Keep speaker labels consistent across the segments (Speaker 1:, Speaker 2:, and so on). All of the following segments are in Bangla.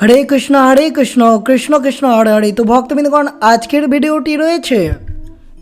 Speaker 1: হরে কৃষ্ণ হরে কৃষ্ণ কৃষ্ণ কৃষ্ণ, হরে হরে। তো ভক্তবৃন্দগণ, আজকের ভিডিওটি রয়েছে।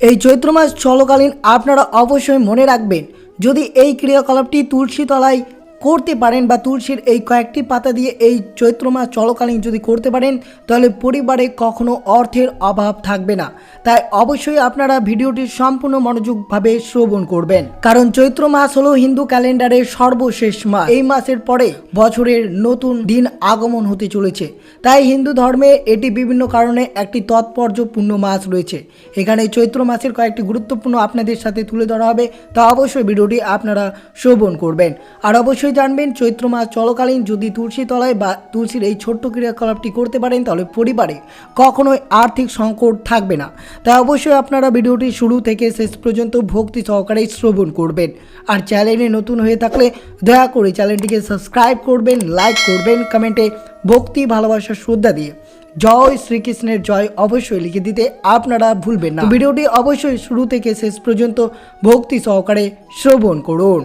Speaker 1: এই চৈত্র মাস চলকালীন আপনারা অবশ্যই মনে রাখবেন, যদি এই ক্রিয়াকলাপটি তুলসী তলায় করতে পারেন বা তুলসীর এই কয়েকটি পাতা দিয়ে এই চৈত্র মাস চলকালীন যদি করতে পারেন, তাহলে পরিবারে কখনো অর্থের অভাব থাকবে না। তাই অবশ্যই আপনারা ভিডিওটি সম্পূর্ণ মনোযোগভাবে শ্রবণ করবেন। কারণ চৈত্র মাস হলো হিন্দু ক্যালেন্ডারের সর্বশেষ মাস। এই মাসের পরে বছরের নতুন দিন আগমন হতে চলেছে। তাই হিন্দু ধর্মে এটি বিভিন্ন কারণে একটি তাৎপর্যপূর্ণ মাস রয়েছে। এখানে চৈত্র মাসের কয়েকটি গুরুত্বপূর্ণ আপনাদের সাথে তুলে ধরা হবে। তা অবশ্যই ভিডিওটি আপনারা শ্রবণ করবেন। আর অবশ্যই জানবেন, চৈত্র মাস চলকালীন যদি তুলসী তলায় বা তুলসীর এই ছোট্ট ক্রিয়াকলাপটি করতে পারেন, তাহলে পরিবারে কখনোই আর্থিক সংকট থাকবে না। তাই অবশ্যই আপনারা ভিডিওটি শুরু থেকে শেষ পর্যন্ত ভক্তি সহকারে শ্রবণ করবেন। আর চ্যানেলে নতুন হয়ে থাকলে দয়া করে চ্যানেলটিকে সাবস্ক্রাইব করবেন, লাইক করবেন, কমেন্টে ভক্তি, ভালোবাসা, শ্রদ্ধা দিয়ে জয় শ্রীকৃষ্ণের জয় অবশ্যই লিখে দিতে আপনারা ভুলবেন না। ভিডিওটি অবশ্যই শুরু থেকে শেষ পর্যন্ত ভক্তি সহকারে শ্রবণ করুন।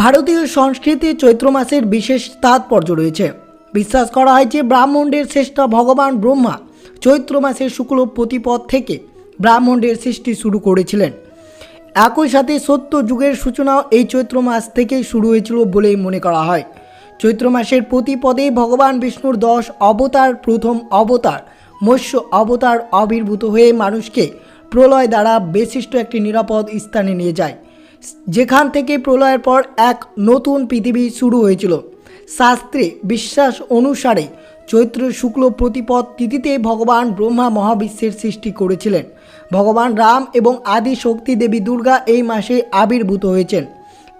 Speaker 1: ভারতীয় সংস্কৃতি চৈত্র মাসের বিশেষ তাৎপর্য রয়েছে। বিশ্বাস করা হয় যে ব্রাহ্মণদের শ্রেষ্ঠ ভগবান ব্রহ্মা চৈত্র মাসের শুক্ল প্রতিপদ থেকে ব্রাহ্মণদের সৃষ্টি শুরু করেছিলেন। একই সাথে সত্য যুগের সূচনাও এই চৈত্র মাস থেকেই শুরু হয়েছিল বলেই মনে করা হয়। চৈত্র মাসের প্রতি পদে ভগবান বিষ্ণুর দশ অবতার, প্রথম অবতার, মৎস্য অবতার আবির্ভূত হয়ে মানুষকে প্রলয় দ্বারা বিশিষ্ট একটি নিরাপদ স্থানে নিয়ে যায়। যেখান থেকে প্রলয়ের পর এক নতুন পৃথিবী শুরু হয়েছিল। শাস্ত্রে বিশ্বাস অনুসারে চৈত্র শুক্ল প্রতিপদ তিথিতে ভগবান ব্রহ্মা মহাবিশ্বের সৃষ্টি করেছিলেন। ভগবান রাম এবং আদি শক্তি দেবী দুর্গা এই মাসে আবির্ভূত হয়েছেন।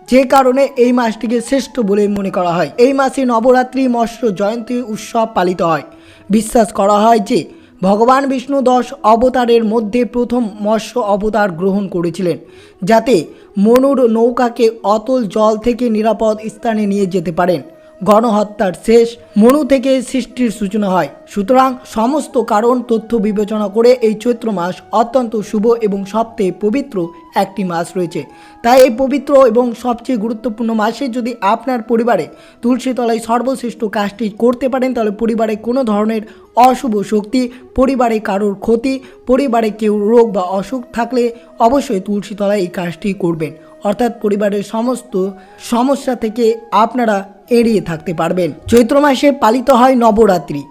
Speaker 1: যে কারণে এই মাসটিকে শ্রেষ্ঠ বলে মনে করা হয়। এই মাসে নবরাত্রি মৎস্য জয়ন্তী উৎসব পালিত হয়। বিশ্বাস করা হয় যে ভগবান বিষ্ণু দশ অবতারের মধ্যে প্রথম মৎস্য অবতার গ্রহণ করেছিলেন, যাতে মনুর নৌকাকে অতল জল থেকে নিরাপদ স্থানে নিয়ে যেতে পারেন। গণহত্যার শেষ মনু থেকে সৃষ্টির সূচনা হয়। সুতরাং সমস্ত কারণ তথ্য বিবেচনা করে এই চৈত্র মাস অত্যন্ত শুভ এবং সবচেয়ে পবিত্র একটি মাস রয়েছে। তাই এই পবিত্র এবং সবচেয়ে গুরুত্বপূর্ণ মাসে যদি আপনার পরিবারে তুলসী তলায় সর্বশ্রেষ্ঠ কাজটি করতে পারেন, তাহলে পরিবারে কোনো ধরনের অশুভ শক্তি, পরিবারে কারোর ক্ষতি, পরিবারে কেউ রোগ বা অসুখ থাকলে অবশ্যই তুলসী তলায় এই কাজটি করবেন। অর্থাৎ পরিবারের সমস্ত সমস্যা থেকে আপনারা এড়িয়ে থাকতে পারবেন। চৈত্র মাসে পালিত হয় নবরাত্রি।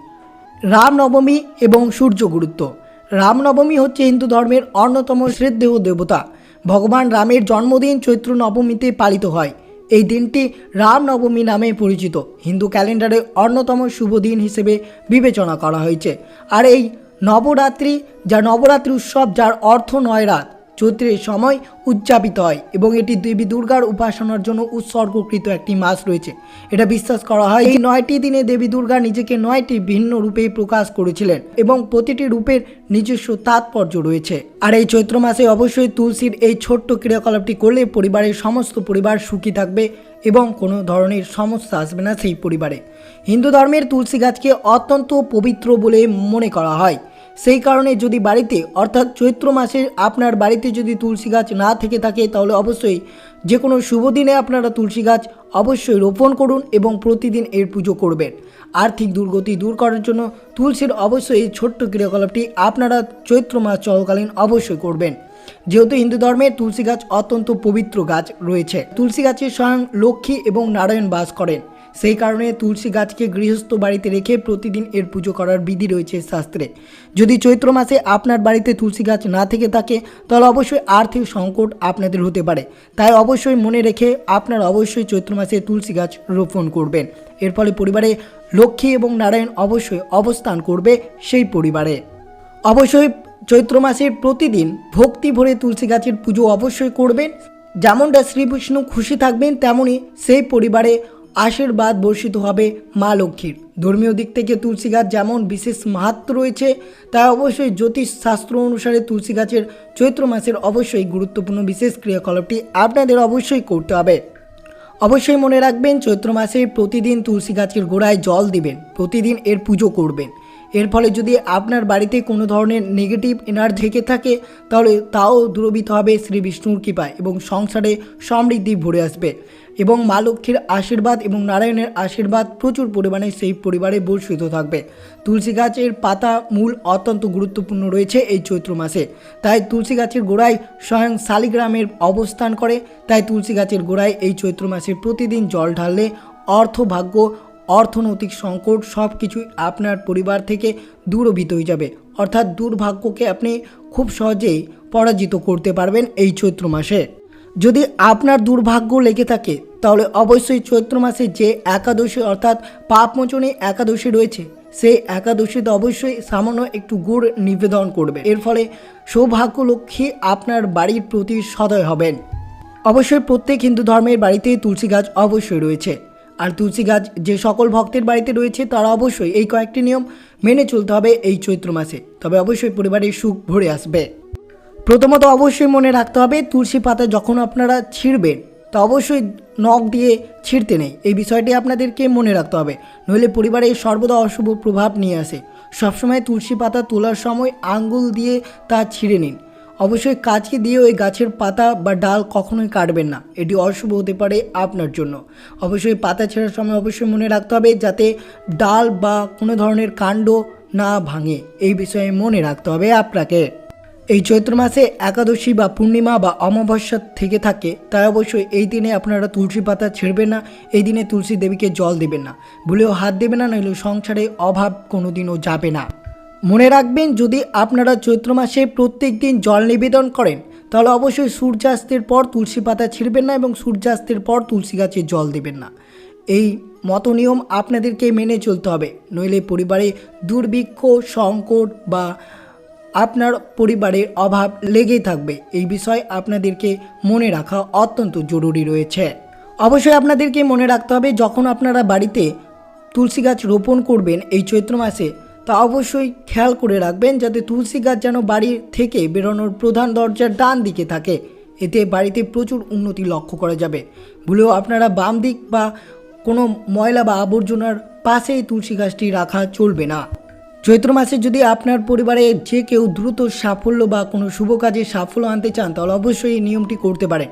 Speaker 1: রামনবমী এবং সূর্য গুরুত্ব। রামনবমী হচ্ছে হিন্দু ধর্মের অন্যতম শ্রদ্ধেয় দেবতা। ভগবান রামের জন্মদিন চৈত্র নবমীতে পালিত হয়। এই দিনটি রামনবমী নামে পরিচিত। হিন্দু ক্যালেন্ডারে অন্যতম শুভ দিন হিসেবে বিবেচনা করা হয়েছে। আর এই নবরাত্রি, যা নবরাত্রি উৎসব, যার অর্থ নয় রাত চৈত্রের সময় উদযাপিত হয় এবং এটি দেবী দুর্গার উপাসনার জন্য উৎসর্গকৃত একটি মাস রয়েছে। এটা বিশ্বাস করা হয় এই নয়টি দিনে দেবী দুর্গা নিজেকে নয়টি ভিন্ন রূপে প্রকাশ করেছিলেন এবং প্রতিটি রূপের নিজস্ব তাৎপর্য রয়েছে। আর এই চৈত্র মাসে অবশ্যই তুলসীর এই ছোট্ট ক্রিয়াকলাপটি করলে পরিবারের সমস্ত পরিবার সুখী থাকবে এবং কোনো ধরনের সমস্যা আসবে না সেই পরিবারে। হিন্দু ধর্মের তুলসী গাছকে অত্যন্ত পবিত্র বলে মনে করা হয়। সেই কারণে যদি বাড়িতে, অর্থাৎ চৈত্র মাসে আপনার বাড়িতে যদি তুলসী গাছ না থেকে থাকে, তাহলে অবশ্যই যে কোনো শুভ দিনে আপনারা তুলসী গাছ অবশ্যই রোপণ করুন এবং প্রতিদিন এর পুজো করবেন। আর্থিক দুর্গতি দূর করার জন্য তুলসীর অবশ্যই এই ছোট্ট ক্রিয়াকলাপটি আপনারা চৈত্র মাস চলাকালীন অবশ্যই করবেন। যেহেতু হিন্দু ধর্মে তুলসী গাছ অত্যন্ত পবিত্র গাছ রয়েছে। তুলসী গাছে স্বয়ং লক্ষ্মী এবং নারায়ণ বাস করেন। সেই কারণে তুলসী গাছকে গৃহস্থ বাড়িতে রেখে প্রতিদিন এর পুজো করার বিধি রয়েছে শাস্ত্রে। যদি চৈত্র মাসে আপনার বাড়িতে তুলসী গাছ না থেকে থাকে, তাহলে অবশ্যই আর্থিক সংকট আপনাদের হতে পারে। তাই অবশ্যই মনে রেখে আপনার অবশ্যই চৈত্র মাসে তুলসী গাছ রোপণ করবেন। এর ফলে পরিবারে লক্ষ্মী এবং নারায়ণ অবশ্যই অবস্থান করবে সেই পরিবারে। অবশ্যই চৈত্র মাসের প্রতিদিন ভক্তি ভরে তুলসী গাছের পুজো অবশ্যই করবেন। যেমনটা শ্রী বিষ্ণু খুশি থাকবেন তেমনই সেই পরিবারে আশীর্বাদ বর্ষিত হবে মা লক্ষ্মীর। ধর্মীয় দিক থেকে তুলসী গাছ যেমন বিশেষ মাহাত্ম রয়েছে, তা অবশ্যই জ্যোতিষ শাস্ত্র অনুসারে তুলসী গাছের চৈত্র মাসের অবশ্যই গুরুত্বপূর্ণ বিশেষ ক্রিয়াকলাপটি আপনাদের অবশ্যই করতে হবে। অবশ্যই মনে রাখবেন, চৈত্র মাসে প্রতিদিন তুলসী গাছের গোড়ায় জল দিবেন, প্রতিদিন এর পুজো করবেন। এর ফলে যদি আপনার বাড়িতে কোনো ধরনের নেগেটিভ এনার্জি থেকে থাকে, তাহলে তাও দূরবিত হবে শ্রী বিষ্ণুর কৃপায় এবং সংসারে সমৃদ্ধি ভরে আসবে। এবং মা লক্ষ্মীর আশীর্বাদ এবং নারায়ণের আশীর্বাদ প্রচুর পরিমাণে সেই পরিবারে বর্ষিত থাকবে। তুলসী গাছের পাতা মূল অত্যন্ত গুরুত্বপূর্ণ রয়েছে এই চৈত্র মাসে। তাই তুলসী গাছের গোড়ায় স্বয়ং শালিগ্রামের অবস্থান করে, তাই তুলসী গাছের গোড়ায় এই চৈত্র মাসে প্রতিদিন জল ঢাললে অর্থ ভাগ্য অর্থনৈতিক সংকট সব কিছুই আপনার পরিবার থেকে দূরভীত হয়ে যাবে। অর্থাৎ দুর্ভাগ্যকে আপনি খুব সহজেই পরাজিত করতে পারবেন এই চৈত্র মাসে। যদি আপনার দুর্ভাগ্য লেগে থাকে, তাহলে অবশ্যই চৈত্র মাসে যে একাদশী অর্থাৎ পাপমোচনী একাদশী রয়েছে, সেই একাদশীতে অবশ্যই সামান্য একটু গুড় নিবেদন করবে। এর ফলে সৌভাগ্য লক্ষ্মী আপনার বাড়ির প্রতি সদয় হবেন। অবশ্যই প্রত্যেক হিন্দু ধর্মের বাড়িতে তুলসী গাছ অবশ্যই রয়েছে। আর তুলসী গাছ যে সকল ভক্তের বাড়িতে রয়েছে, তারা অবশ্যই এই কয়েকটি নিয়ম মেনে চলতে হবে এই চৈত্র মাসে। তবে অবশ্যই পরিবারের সুখ ভরে আসবে। প্রথমত অবশ্যই মনে রাখতে হবে, তুলসী পাতা যখন আপনারা ছিঁড়বেন, তা অবশ্যই নখ দিয়ে ছিঁড়তে নেই। এই বিষয়টি আপনাদেরকে মনে রাখতে হবে। নইলে পরিবারে সর্বদা অশুভ প্রভাব নিয়ে আসে। সবসময় তুলসী পাতা তোলার সময় আঙ্গুল দিয়ে তা ছিঁড়ে নিন। অবশ্যই কাঁচি দিয়ে ওই গাছের পাতা বা ডাল কখনোই কাটবেন না। এটি অশুভ হতে পারে আপনার জন্য। অবশ্যই পাতা ছেঁড়ার সময় অবশ্যই মনে রাখতে হবে যাতে ডাল বা কোনো ধরনের কাণ্ড না ভাঙে। এই বিষয়ে মনে রাখতে হবে আপনাকে। এই চৈত্র মাসে একাদশী বা পূর্ণিমা বা অমাবস্যা থেকে থাকে, তাই অবশ্যই এই দিনে আপনারা তুলসী পাতা ছেড়বেন না। এই দিনে তুলসী দেবীকে জল দেবেন না। ভুলেও হাত দেবে না, নইলে সংসারে অভাব কোনোদিনও যাবে না। মনে রাখবেন, যদি আপনারা চৈত্র মাসে প্রত্যেক দিন জল নিবেদন করেন, তাহলে অবশ্যই সূর্যাস্তের পর তুলসী পাতা ছিঁড়বেন না এবং সূর্যাস্তের পর তুলসী গাছে জল দেবেন না। এই মত নিয়ম আপনাদেরকে মেনে চলতে হবে। নইলে পরিবারে দুর্ভিক্ষ, সংকট বা আপনার পরিবারের অভাব লেগেই থাকবে। এই বিষয় আপনাদেরকে মনে রাখা অত্যন্ত জরুরি রয়েছে। অবশ্যই আপনাদেরকে মনে রাখতে হবে, যখন আপনারা বাড়িতে তুলসী গাছ রোপণ করবেন, এই চৈত্র মাসে তা অবশ্যই খেয়াল করে রাখবেন যাতে তুলসী গাছ যেন বাড়ি থেকে বেরোনোর প্রধান দরজার ডান দিকে থাকে। এতে বাড়িতে প্রচুর উন্নতি লক্ষ্য করা যাবে। ভুলেও আপনারা বাম দিক বা কোনো ময়লা বা আবর্জনার পাশে এই তুলসী গাছটি রাখা চলবে না। চৈত্র মাসে যদি আপনার পরিবারে যে কেউ দ্রুত সাফল্য বা কোনো শুভ কাজে সাফল্য আনতে চান, তাহলে অবশ্যই এই নিয়মটি করতে পারেন।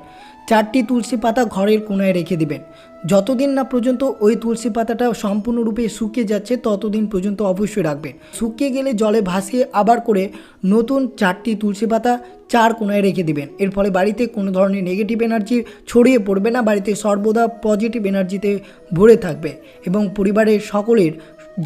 Speaker 1: চারটি তুলসী পাতা ঘরের কোনায় রেখে দিবেন। যতদিন না পর্যন্ত ওই তুলসী পাতাটা সম্পূর্ণরূপে শুকিয়ে যাচ্ছে, ততদিন পর্যন্ত অবশ্যই রাখবেন। শুকিয়ে গেলে জলে ভাসিয়ে আবার করে নতুন চারটি তুলসী পাতা চার কোনায় রেখে দিবেন। এর ফলে বাড়িতে কোনো ধরনের নেগেটিভ এনার্জি ছড়িয়ে পড়বে না, বাড়িতে সর্বদা পজিটিভ এনার্জিতে ভরে থাকবে এবং পরিবারের সকলের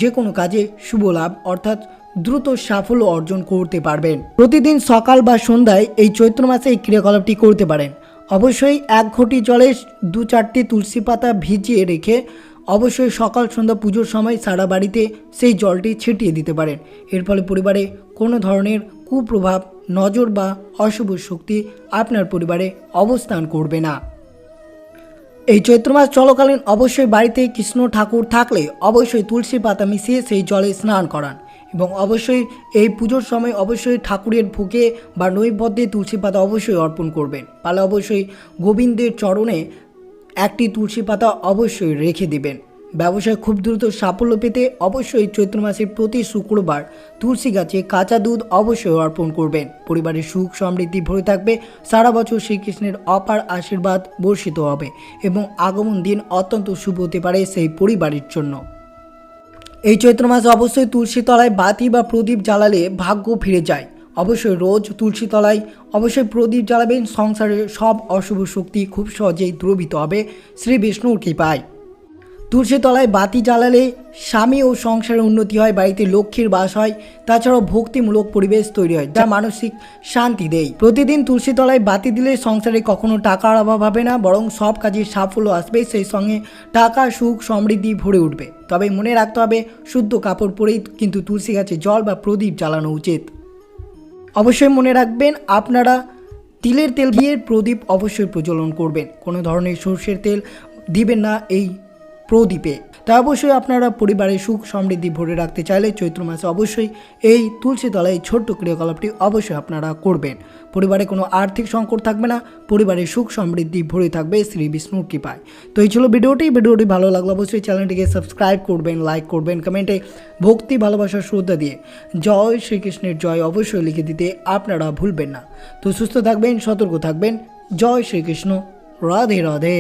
Speaker 1: যে কোনো কাজে শুভ লাভ অর্থাৎ দ্রুত সাফল্য অর্জন করতে পারবেন। প্রতিদিন সকাল বা সন্ধ্যায় এই চৈত্র মাসে এই ক্রিয়াকলাপটি করতে পারেন। অবশ্যই এক ঘটি জলে দু চারটি তুলসী পাতা ভিজিয়ে রেখে অবশ্যই সকাল সন্ধ্যা পুজোর সময় সারা বাড়িতে সেই জলটি ছিটিয়ে দিতে পারেন। এর ফলে পরিবারে কোনো ধরনের কুপ্রভাব, নজর বা অশুভ শক্তি আপনার পরিবারে অবস্থান করবে না। এই চৈত্র মাস চলাকালীন অবশ্যই বাড়িতে কৃষ্ণ ঠাকুর থাকলে অবশ্যই তুলসী পাতা মিশিয়ে সেই জলে স্নান করান। এবং অবশ্যই এই পুজোর সময় অবশ্যই ঠাকুরের ভোগে বা নৈবদ্যে তুলসী পাতা অবশ্যই অর্পণ করবেন। পালে অবশ্যই গোবিন্দের চরণে একটি তুলসী পাতা অবশ্যই রেখে দিবেন। ব্যবসায় খুব দ্রুত সাফল্য পেতে অবশ্যই চৈত্র মাসের প্রতি শুক্রবার তুলসী গাছে কাঁচা দুধ অবশ্যই অর্পণ করবেন। পরিবারের সুখ সমৃদ্ধি ভরে থাকবে। সারা বছর শ্রীকৃষ্ণের অপার আশীর্বাদ বর্ষিত হবে এবং আগমন দিন অত্যন্ত শুভ হতে পারে সেই পরিবারের জন্য। এই চৈত্র মাসে অবশ্যই তুলসী তলায় বাতি বা প্রদীপ জ্বালালে ভাগ্য ফিরে যায়। অবশ্যই রোজ তুলসী তলায় অবশ্যই প্রদীপ জ্বালাবেন। সংসারের সব অশুভ শক্তি খুব সহজেই দ্রবিত হবে। শ্রী বিষ্ণুর কৃপায়। তুলসী তলায় বাতি জ্বালালে স্বামী ও সংসারের উন্নতি হয়, বাড়িতে লক্ষ্মীর বাস হয়, তাছাড়াও ভক্তিমূলক পরিবেশ তৈরি হয়, যা মানসিক শান্তি দেয়। প্রতিদিন তুলসী তলায় বাতি দিলে সংসারে কখনো টাকার অভাব হবে না, বরং সব কাজে সাফল্য আসবে, সেই সঙ্গে টাকা, সুখ, সমৃদ্ধি ভরে উঠবে। তবে মনে রাখতে হবে, শুদ্ধ কাপড় পরেই কিন্তু তুলসী গাছে জল বা প্রদীপ জ্বালানো উচিত। অবশ্যই মনে রাখবেন, আপনারা তিলের তেল দিয়ে প্রদীপ অবশ্যই প্রজ্বলন করবেন। কোনো ধরনের সর্ষের তেল দিবেন না, এই প্রদীপে। তা অবশ্যই আপনারা পরিবারে সুখ সমৃদ্ধি ভরে রাখতে চাইলে চৈত্র মাসে অবশ্যই এই তুলসী তলায় এই ছোট্ট ক্রিয়াকলাপটি অবশ্যই আপনারা করবেন। পরিবারে কোনো আর্থিক সংকট থাকবে না, পরিবারে সুখ সমৃদ্ধি ভরে থাকবে শ্রী বিষ্ণুর কৃপায়। তো এই ছিল ভিডিওটি ভিডিওটি ভালো লাগল অবশ্যই চ্যানেলটিকে সাবস্ক্রাইব করবেন, লাইক করবেন, কমেন্টে ভক্তি ভালোবাসার শ্রদ্ধা দিয়ে জয় শ্রীকৃষ্ণের জয় অবশ্যই লিখে দিতে আপনারা ভুলবেন না। তো সুস্থ থাকবেন, সতর্ক থাকবেন। জয় শ্রীকৃষ্ণ, রাধে রাধে।